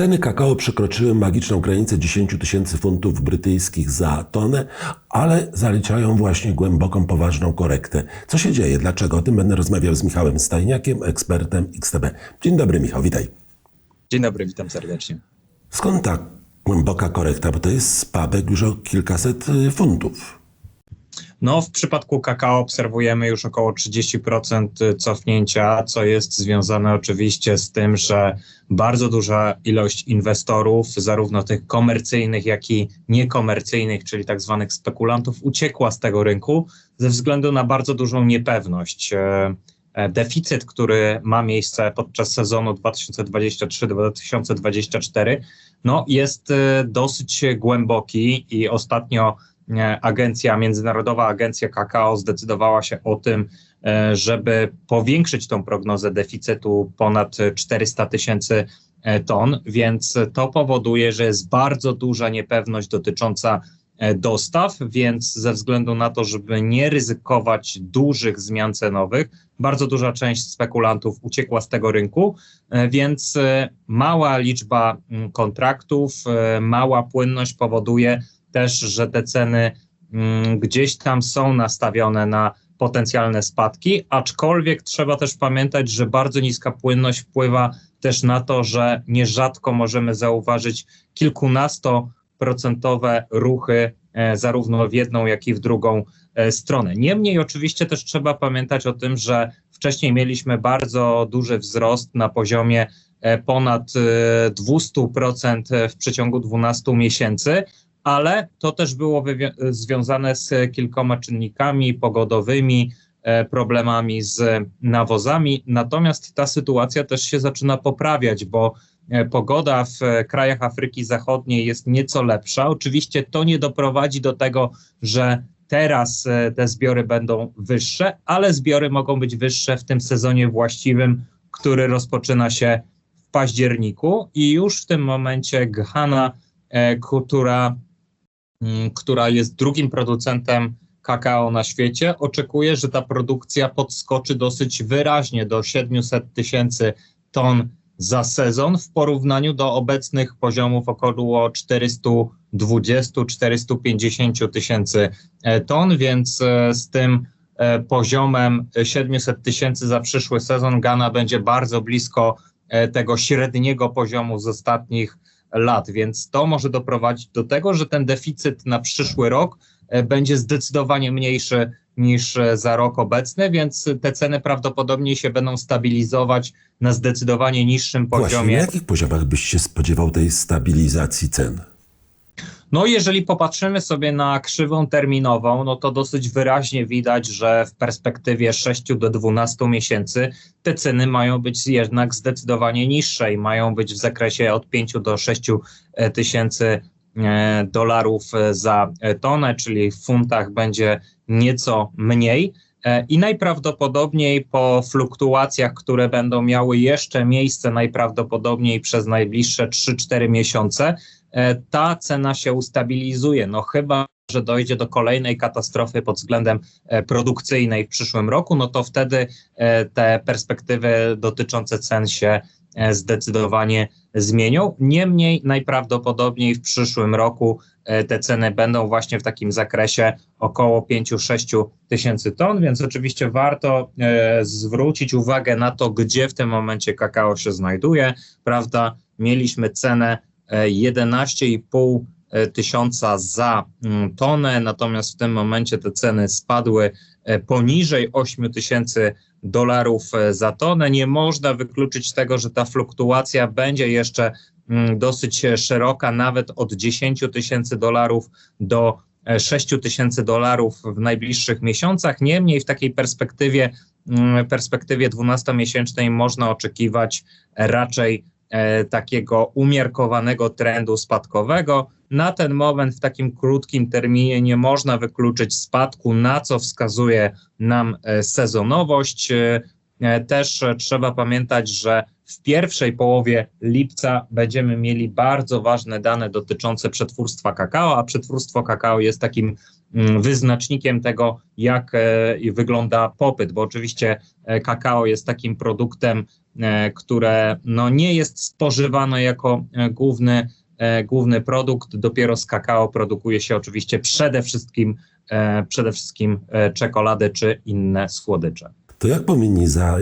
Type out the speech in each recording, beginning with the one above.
Ceny kakao przekroczyły magiczną granicę 10 tysięcy funtów brytyjskich za tonę, ale zaliczają właśnie głęboką, poważną korektę. Co się dzieje? Dlaczego? O tym będę rozmawiał z Michałem Stajniakiem, ekspertem XTB. Dzień dobry, Michał, witaj. Dzień dobry, witam serdecznie. Skąd ta głęboka korekta? Bo to jest spadek już o kilkaset y, funtów. No, w przypadku kakao obserwujemy już około 30% cofnięcia, co jest związane oczywiście z tym, że bardzo duża ilość inwestorów, zarówno tych komercyjnych, jak i niekomercyjnych, czyli tak zwanych spekulantów, uciekła z tego rynku ze względu na bardzo dużą niepewność. E, e, Deficyt, który ma miejsce podczas sezonu 2023-2024, no, jest e, dosyć głęboki i ostatnio agencja, Międzynarodowa Agencja Kakao zdecydowała się o tym, e, żeby powiększyć tą prognozę deficytu ponad 400 tysięcy e, ton, więc to powoduje, że jest bardzo duża niepewność dotycząca e, dostaw, więc ze względu na to, żeby nie ryzykować dużych zmian cenowych, bardzo duża część spekulantów uciekła z tego rynku, więc mała liczba kontraktów, mała płynność powoduje, też, że te ceny mm, gdzieś tam są nastawione na potencjalne spadki, aczkolwiek trzeba też pamiętać, że bardzo niska płynność wpływa też na to, że nierzadko możemy zauważyć kilkunastoprocentowe ruchy e, zarówno w jedną, jak i w drugą e, stronę. Niemniej oczywiście też trzeba pamiętać o tym, że wcześniej mieliśmy bardzo duży wzrost na poziomie e, ponad 200% w przeciągu 12 miesięcy, ale to też było związane z kilkoma czynnikami pogodowymi, e, problemami z nawozami. Natomiast ta sytuacja też się zaczyna poprawiać, bo e, pogoda w krajach Afryki Zachodniej jest nieco lepsza. Oczywiście to nie doprowadzi do tego, że teraz e, te zbiory będą wyższe, ale zbiory mogą być wyższe w tym sezonie właściwym, który rozpoczyna się w październiku i już w tym momencie Ghana, która która jest drugim producentem kakao na świecie, oczekuje, że ta produkcja podskoczy dosyć wyraźnie do 700 tysięcy ton za sezon w porównaniu do obecnych poziomów około 420-450 tysięcy e, ton, więc e, z tym e, poziomem 700 tysięcy za przyszły sezon Ghana będzie bardzo blisko tego średniego poziomu z ostatnich lat, więc to może doprowadzić do tego, że ten deficyt na przyszły rok e, będzie zdecydowanie mniejszy niż e, za rok obecny, więc te ceny prawdopodobnie się będą stabilizować na zdecydowanie niższym poziomie. Właśnie, na jakich poziomach byś się spodziewał tej stabilizacji cen? No, jeżeli popatrzymy sobie na krzywą terminową, no to dosyć wyraźnie widać, że w perspektywie 6 do 12 miesięcy te ceny mają być jednak zdecydowanie niższe i mają być w zakresie od 5 do 6 e, tysięcy e, dolarów e, za tonę, czyli w funtach będzie nieco mniej. I najprawdopodobniej po fluktuacjach, które będą miały jeszcze miejsce, najprawdopodobniej przez najbliższe 3-4 miesiące, ta cena się ustabilizuje. No chyba, że dojdzie do kolejnej katastrofy pod względem e, produkcyjnej w przyszłym roku, no to wtedy e, te perspektywy dotyczące cen się zdecydowanie zmienią. Niemniej najprawdopodobniej w przyszłym roku te ceny będą właśnie w takim zakresie około 5-6 tysięcy ton, więc oczywiście warto zwrócić uwagę na to, gdzie w tym momencie kakao się znajduje, prawda? Mieliśmy cenę 11,5 e, tysiąca za mm, tonę, natomiast w tym momencie te ceny spadły e, poniżej 8 tysięcy dolarów e, za tonę. Nie można wykluczyć tego, że ta fluktuacja będzie jeszcze mm, dosyć szeroka, nawet od 10 tysięcy dolarów do 6 tysięcy dolarów w najbliższych miesiącach. Niemniej w takiej perspektywie, mm, perspektywie 12-miesięcznej można oczekiwać raczej takiego umiarkowanego trendu spadkowego. Na ten moment w takim krótkim terminie nie można wykluczyć spadku, na co wskazuje nam e, sezonowość. E, też trzeba pamiętać, że w pierwszej połowie lipca będziemy mieli bardzo ważne dane dotyczące przetwórstwa kakao, a przetwórstwo kakao jest takim mm, wyznacznikiem tego, jak e, wygląda popyt, bo oczywiście e, kakao jest takim produktem, e, które no, nie jest spożywane jako główny, główny produkt. Dopiero z kakao produkuje się oczywiście przede wszystkim, przede wszystkim czekoladę czy inne słodycze. To jak powinni, za,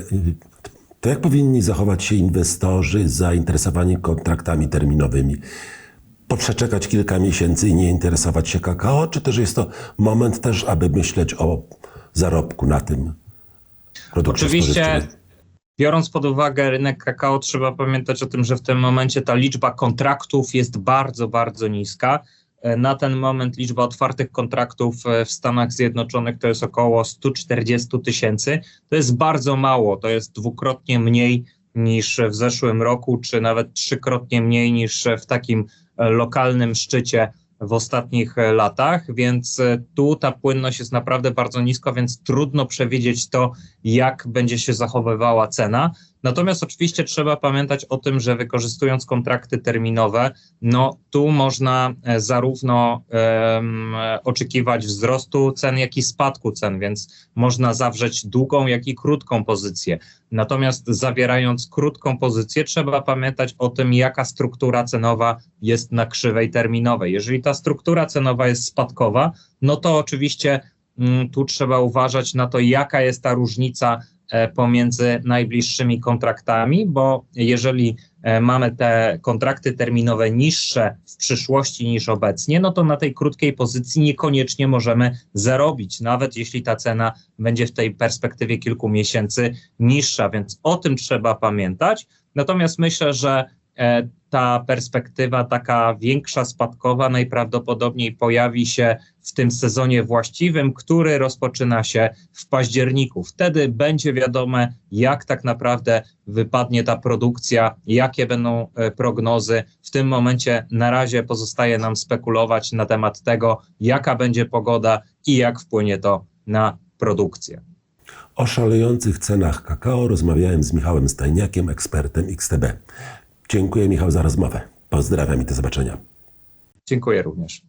to jak powinni zachować się inwestorzy zainteresowani kontraktami terminowymi? Poprzeczekać kilka miesięcy i nie interesować się kakao, czy też jest to moment też, aby myśleć o zarobku na tym produkcie Oczywiście, biorąc pod uwagę rynek kakao, trzeba pamiętać o tym, że w tym momencie ta liczba kontraktów jest bardzo, bardzo niska. E, Na ten moment liczba otwartych kontraktów e, w Stanach Zjednoczonych to jest około 140 tysięcy. To jest bardzo mało, to jest dwukrotnie mniej niż w zeszłym roku, czy nawet trzykrotnie mniej niż w takim e, lokalnym szczycie w ostatnich latach, więc tu ta płynność jest naprawdę bardzo niska, więc trudno przewidzieć to, jak będzie się zachowywała cena. Natomiast oczywiście trzeba pamiętać o tym, że wykorzystując kontrakty terminowe, no tu można e, zarówno em, oczekiwać wzrostu cen, jak i spadku cen, więc można zawrzeć długą, jak i krótką pozycję. Natomiast zawierając krótką pozycję, trzeba pamiętać o tym, jaka struktura cenowa jest na krzywej terminowej. Jeżeli ta struktura cenowa jest spadkowa, no to oczywiście mm, tu trzeba uważać na to, jaka jest ta różnica pomiędzy najbliższymi kontraktami, bo jeżeli e, mamy te kontrakty terminowe niższe w przyszłości niż obecnie, no to na tej krótkiej pozycji niekoniecznie możemy zarobić, nawet jeśli ta cena będzie w tej perspektywie kilku miesięcy niższa, więc o tym trzeba pamiętać. Natomiast myślę, że e, ta perspektywa taka większa spadkowa najprawdopodobniej pojawi się w tym sezonie właściwym, który rozpoczyna się w październiku. Wtedy będzie wiadome, jak tak naprawdę wypadnie ta produkcja, jakie będą e, prognozy. W tym momencie na razie pozostaje nam spekulować na temat tego, jaka będzie pogoda i jak wpłynie to na produkcję. O szalejących cenach kakao rozmawiałem z Michałem Stajniakiem, ekspertem XTB. Dziękuję Michał za rozmowę. Pozdrawiam i do zobaczenia. Dziękuję również.